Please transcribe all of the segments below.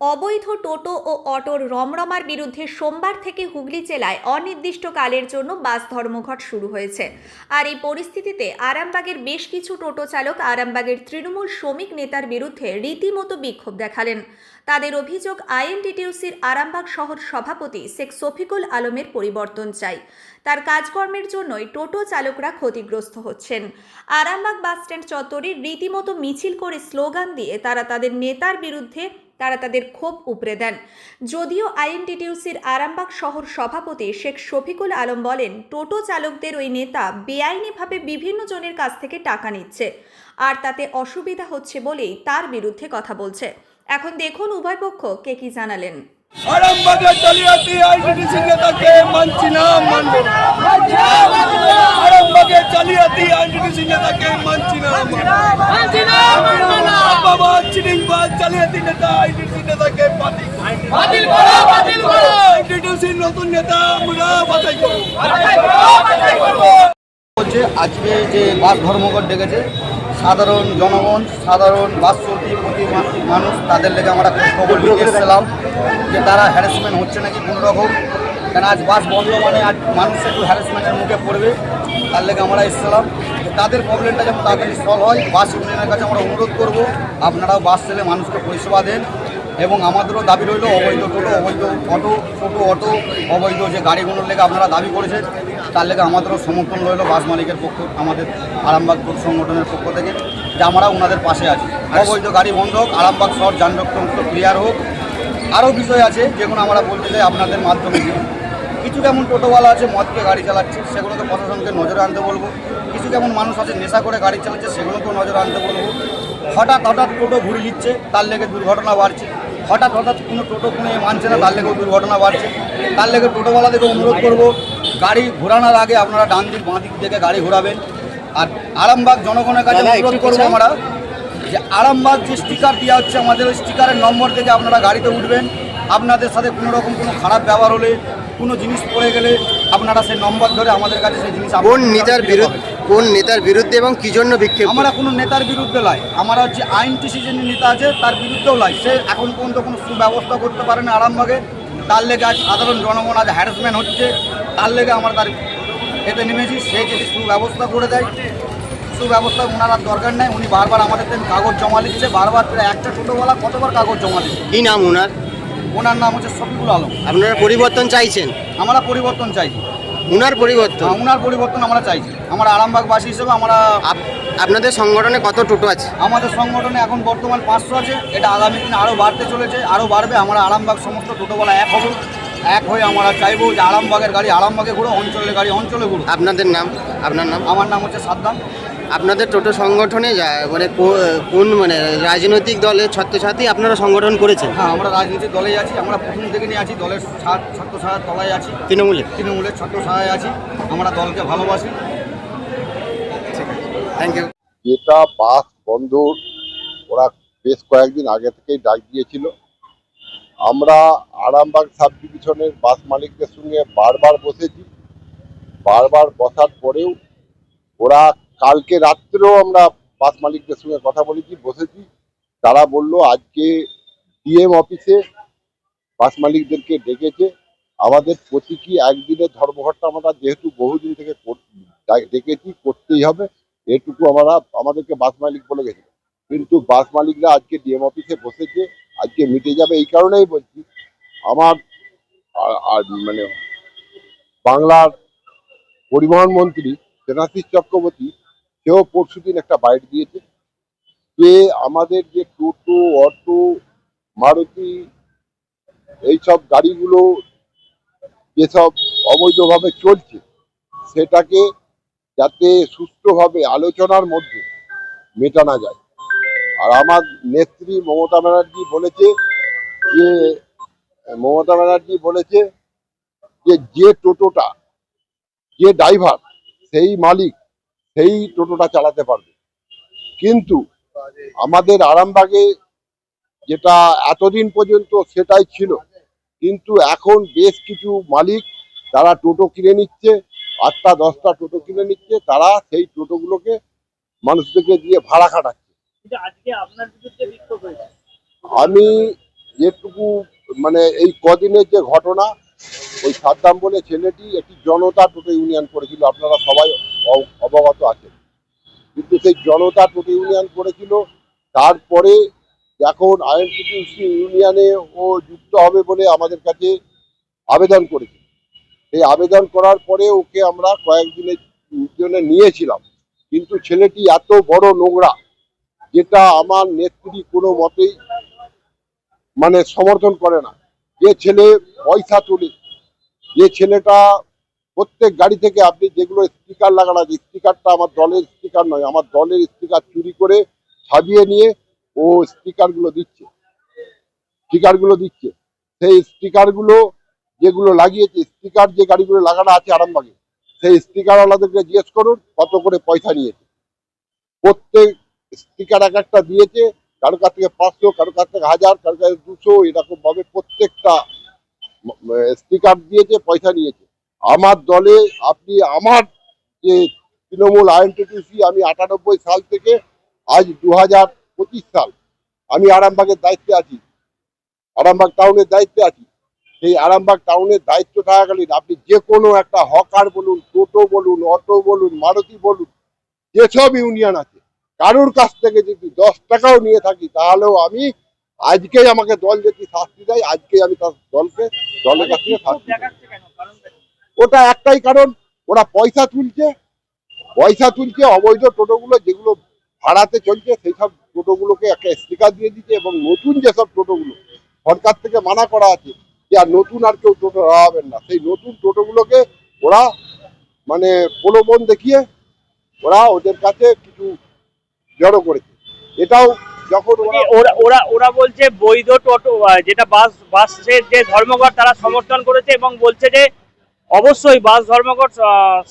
অবৈধ টোটো ও অটোর রমরমার বিরুদ্ধে সোমবার থেকে হুগলি জেলায় অনির্দিষ্টকালের জন্য বাস ধর্মঘট শুরু হয়েছে। আর এই পরিস্থিতিতে আরামবাগের বেশ কিছু টোটো চালক আরামবাগের তৃণমূল শ্রমিক নেতার বিরুদ্ধে রীতিমতো বিক্ষোভ দেখালেন। তাদের অভিযোগ, আইএনটিটিউসির আরামবাগ শহর সভাপতি শেখ শফিকুল আলমের পরিবর্তন চাই। তার কাজকর্মের জন্যই টোটো চালকরা ক্ষতিগ্রস্ত হচ্ছেন। আরামবাগ বাসস্ট্যান্ড চত্বরে রীতিমতো মিছিল করে স্লোগান দিয়ে তারা তাদের নেতার বিরুদ্ধে তারা তাদের ক্ষোভ উপড়ে দেন যদিও আইএনটিটিউসির আরামবাগ শহর সভাপতি শেখ শফিকুল আলম বলেন টোটো চালকদের ওই নেতা বেআইনিভাবে বিভিন্ন জনের কাছ থেকে টাকা নিচ্ছে আর তাতে অসুবিধা হচ্ছে বলেই তার বিরুদ্ধে কথা বলছে এখন দেখুন উভয় পক্ষ কে কি জানালেন আরামবাগে জালিয়াতি আইডিসি নেতাকে মানছি না মানব না। আরামবাগে জালিয়াতি আইডিসি নেতাকে মানছি না মানব না। বাবা জালিয়াতি নেতা আইডিসি নেতাকে বাতিল। বাতিল করো বাতিল করো। নতুন নেতা আমরা বাছাই করব হচ্ছে আজকে যে বাস ধর্মঘট ডেকেছে সাধারণ জনগণ সাধারণ বাস চলতি প্রতি মানুষ তাদের লেগে আমরা খবর নিয়ে এসেছিলাম যে তারা হ্যারাসমেন্ট হচ্ছে নাকি কোনো রকম। কেন আজ বাস বন্ধ মানে আজ মানুষ একটু হ্যারাসমেন্টের মুখে পড়বে তার লেগে আমরা এসেছিলাম। তাদের প্রবলেমটা যেমন তাড়াতাড়ি সলভ হয় বাস ইউনিয়নের কাছে আমরা অনুরোধ করব, আপনারাও বাস ছেলে মানুষকে পরিষেবা দেন এবং আমাদেরও দাবি রইল, অবৈধ টোটো, অবৈধ অটো, টোটো, অটো, অবৈধ যে গাড়িগুলোর লেগে আপনারা দাবি করেছেন, তার লেগে আমাদেরও সমর্থন রইল বাস মালিকের পক্ষ, আমাদের আরামবাগ সংগঠনের পক্ষ থেকে, যে আমরা ওনাদের পাশে আছি। অবৈধ গাড়ি বন্ধ হোক, আরামবাগ শহর যানজট ক্লিয়ার হোক। আরও বিষয় আছে, যেগুলো আমরা বলতে চাই আপনাদের মাধ্যমে। কিছু কেমন টোটোওয়ালা আছে মদকে গাড়ি চালাচ্ছে সেগুলোকে প্রশাসনকে নজরে আনতে বলব। কিছু কেমন মানুষ আছে নেশা করে গাড়ি চালাচ্ছে সেগুলোকেও নজরে আনতে বলব। হঠাৎ হঠাৎ টোটো ঘুরে নিচ্ছে তার লেগে দুর্ঘটনা বাড়ছে। হঠাৎ হঠাৎ কোনো টোটো কোনো এ মানছে না তার লেগেও দুর্ঘটনা বাড়ছে। তার লেগে টোটোওয়ালাদেরকে অনুরোধ করব গাড়ি ঘোরানোর আগে আপনারা ডান দিক বাঁ দিক থেকে গাড়ি ঘোরাবেন। আর আরামবাগ জনগণের কাছে অনুরোধ করব আমরা যে আরামবাগ যে স্টিকার দেওয়া হচ্ছে আমাদের ওই স্টিকারের নম্বর থেকে আপনারা গাড়িতে উঠবেন। আপনাদের সাথে কোনো রকম কোনো খারাপ ব্যবহার হলে কোনো জিনিস পড়ে গেলে আপনারা সেই নম্বর ধরে আমাদের কাছে সেই জিনিস কোন নেতার বিরুদ্ধে কোন নেতার বিরুদ্ধে এবং কি জন্য বিক্ষেপ আমরা কোনো নেতার বিরুদ্ধে লাই। আমরা হচ্ছে আইন টিসি যে নেতা আছে তার বিরুদ্ধেও লাই। সে এখন পর্যন্ত কোনো সুব্যবস্থা করতে পারে না আরামবাগে। তার লেগে আজ সাধারণ জনগণ আজ হ্যারাসমেন্ট হচ্ছে। তার লেগে আমরা তার এতে নেমেছি। সে যদি সুব্যবস্থা করে দেয় সুব্যবস্থা ওনার আর দরকার নেই। উনি বারবার আমাদের কাগজ জমা দিচ্ছে বারবার একটা টোটোওয়ালা কতবার কাগজ জমা দিচ্ছে? কি নাম ওনার? ওনার নাম হচ্ছে শফিকুল আলম। আপনারা পরিবর্তন চাইছেন? আমরা পরিবর্তন চাইছি। ওনার পরিবর্তন? হ্যাঁ, ওনার পরিবর্তন আমরা চাইছি। আমরা আরামবাগবাসী হিসেবে আমরা আপ- আপনাদের সংগঠনে কত টোটো আছে? আমাদের সংগঠনে এখন বর্তমান পাঁচশো আছে। এটা আগামী দিনে আরও বাড়তে চলেছে আরও বাড়বে। আমরা আরামবাগ সমস্ত টোটোবেলা এক হব এক হয়ে আমরা চাইব যে আরামবাগের গাড়ি আরামবাগে ঘুরো অঞ্চলের গাড়ি অঞ্চলে ঘুরো। আপনাদের নাম? আপনার নাম? আমার নাম হচ্ছে সাদ্দাম। আপনাদের টোটো সংগঠনে যা- মানে কোন মানে রাজনৈতিক দলের ছাত্রছাত্রী আপনারা সংগঠন করেছেন? হ্যাঁ আমরা রাজনৈতিক দলে আছি আমরা প্রথম থেকে নিয়ে আছি দলের ছাত্র ছাত্র সহায়ক তলায় আছি। তৃণমূলে? তৃণমূলের ছাত্র সহায় আছি আমরা দলকে ভালোবাসি। থ্যাংক ইউ যেটা বাস বন্ধ ওরা বেশ কয়েকদিন আগে থেকেই ডাক দিয়েছিল। আমরা আরামবাগ সাব ডিভিশনের বাস মালিকদের সঙ্গে বারবার বসেছি। বারবার বসার পরেও ওরা কালকে রাত্রেও আমরা বাস মালিকদের সঙ্গে কথা বলেছি, বসেছি। তারা বলল, আজকে ডিএম অফিসে বাস মালিকদেরকে ডেকেছে। আমাদের প্রতীকী একদিনের ধর্মঘটটা আমরা যেহেতু বহুদিন থেকে ডেকেছি, করতেই হবে। এটুকু আমরা, আমাদেরকে বাস মালিক বলে গেছে। কিন্তু বাস মালিকরা আজকে ডিএম অফিসে বসেছে, আজকে মিটে যাবে, এই কারণেই বলছি। আমার আর মানে বাংলার পরিবহন মন্ত্রী সেনাশিস চক্রবর্তী সেও পরশুদিন একটা বাইট দিয়েছে যে আমাদের যে টোটো, অটো, মারুতি এইসব গাড়িগুলো যেসব অবৈধভাবে চলছে, সেটাকে যাতে সুষ্ঠুভাবে আলোচনার মধ্যে মেটানো যায়। আর আমার নেত্রী মমতা ব্যানার্জি বলেছে যে, মমতা ব্যানার্জি বলেছে যে যে টোটোটা, যে ড্রাইভার, সেই মালিক সেই টোটোটা চালাতে পারবে। কিন্তু আমাদের আরামবাগে যেটা এতদিন পর্যন্ত সেটাই ছিল কিন্তু এখন বেশ কিছু মালিক তারা টোটো কিনে নিচ্ছে আটটা দশটা টোটো কিনে নিচ্ছে তারা সেই টোটোগুলোকে মানুষদেরকে দিয়ে ভাড়া খাটাচ্ছে। আমি যেটুকু মানে এই কদিনের যে ঘটনা ওই সাদ্দাম বলে ছেলেটি একটি জনতা টোটো ইউনিয়ন করেছিল, আপনারা সবাই অবগত আছেন। কিন্তু সেই জনতা টোটো ইউনিয়ন করেছিল, তারপরে এখন আইএনটিটিউসি ইউনিয়নে ও যুক্ত হবে বলে আমাদের কাছে আবেদন করেছে। এই আবেদন করার পরে ওকে আমরা কয়েকদিনের জন্য নিয়েছিলাম, কিন্তু ছেলেটি এত বড় নোংরা, যেটা আমার নেত্রী কোনো মতেই মানে সমর্থন করে না। যে ছেলে পয়সা তোলে, যে ছেলেটা প্রত্যেক গাড়ি থেকে আপনি যেগুলো স্টিকার লাগানো আছে স্টিকারটা আমার দলের স্টিকার নয়, আমার দলের স্টিকার চুরি করে ছাপিয়ে নিয়ে ও স্টিকারগুলো দিচ্ছে। স্টিকারগুলো দিচ্ছে। সেই স্টিকারগুলো যেগুলো লাগিয়েছে স্টিকার যে গাড়িগুলো লাগানো আছে আরামবাগে, সেই স্টিকারওয়ালাদেরকে জিজ্ঞেস করুন কত করে পয়সা নিয়েছে। প্রত্যেক স্টিকার এক একটা দিয়েছে কারও কাছ থেকে পাঁচশো কারও কাছ থেকে হাজার কারও কাছে দুশো এরকম ভাবে প্রত্যেকটা স্টিকার দিয়েছে, পয়সা নিয়েছে। আমার দলে আপনি, আমার যে তৃণমূল আইএনটিটিউসি আমি আটানব্বই সাল থেকে, আজ দু হাজার পঁচিশ সাল, আমি আরামবাগের দায়িত্বে আছি। আরামবাগ টাউনের দায়িত্বে আছি। সেই আরামবাগ টাউনের দায়িত্ব থাকাকালীন আপনি যে কোনো একটা হকার বলুন, টোটো বলুন, অটো বলুন, মারুতি বলুন, যেসব ইউনিয়ন আছে কারোর কাছ থেকে যদি দশ টাকাও নিয়ে থাকি, তাহলেও আমি আজকেই আমাকে দল যদি শাস্তি দেয়, আজকেই আমি তার দলকে, দলের কাছ থেকে শাস্তি ওটা একটাই কারণ, ওরা পয়সা তুলছে পয়সা তুলছে, অবৈধ টোটোগুলো যেগুলো ভাড়াতে চলছে সেই সব টোটোগুলোকে একটা স্টিকার দিয়ে দিচ্ছে এবং নতুন যেসব টোটোগুলো সরকার থেকে মানা করা আছে, যে আর নতুন আর কেউ টোটো রাখাবেন না। সেই নতুন টোটোগুলোকে ওরা মানে প্রলোভন দেখিয়ে, ওরা ওদের কাছে কিছু জড়ো করেছে। এটাও যখন ওরা ওরা ওরা ওরা বলছে বৈধ টোটো যেটা বাস বাসের যে ধর্মঘট তারা সমর্থন করেছে এবং বলছে যে অবশ্যই বাস ধর্মঘট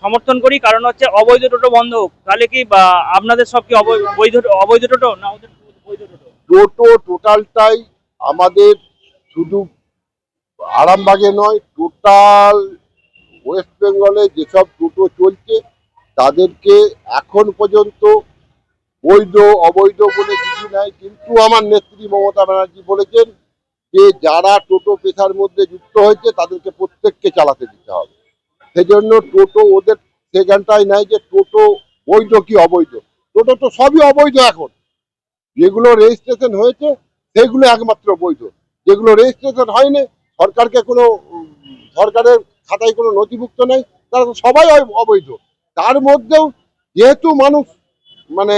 সমর্থন করি কারণ হচ্ছে অবৈধ টোটো বন্ধ হোক। তাহলে কি আপনাদের সব কি অবৈ- বৈধ অবৈধ টোটো না ওদের টোটো টোটালটাই আমাদের শুধু আরামবাগে নয় টোটাল ওয়েস্ট বেঙ্গলে যেসব টোটো চলছে তাদেরকে এখন পর্যন্ত বৈধ, অবৈধ বলে কিছু নাই, কিন্তু আমার নেত্রী মমতা ব্যানার্জি বলেছেন যে যারা টোটো পেশার মধ্যে যুক্ত হয়েছে, তাদেরকে প্রত্যেককে চালাতে দিতে হবে। সেজন্য টোটো ওদের সেখানটাই নাই যে টোটো বৈধ কি অবৈধ। টোটো তো সবই অবৈধ এখন। যেগুলো রেজিস্ট্রেশন হয়েছে, সেগুলো একমাত্র বৈধ। যেগুলো রেজিস্ট্রেশন হয়নি, সরকারকে কোনো, সরকারের খাতায় কোনো নথিভুক্ত নেই, তারা সবাই অবৈধ। তার মধ্যেও যেহেতু মানুষ মানে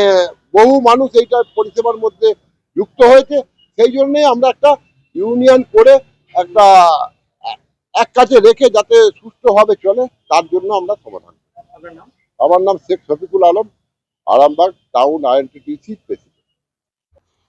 বহু মানুষ এইটা পরিষেবার মধ্যে যুক্ত হয়েছে। সেই জন্যই আমরা একটা ইউনিয়ন করে একটা এক কাছে রেখে যাতে সুস্থভাবে চলে তার জন্য আমরা সমাধান আমার নাম Sheikh Shafiqul Alam Arambagh town INTTC president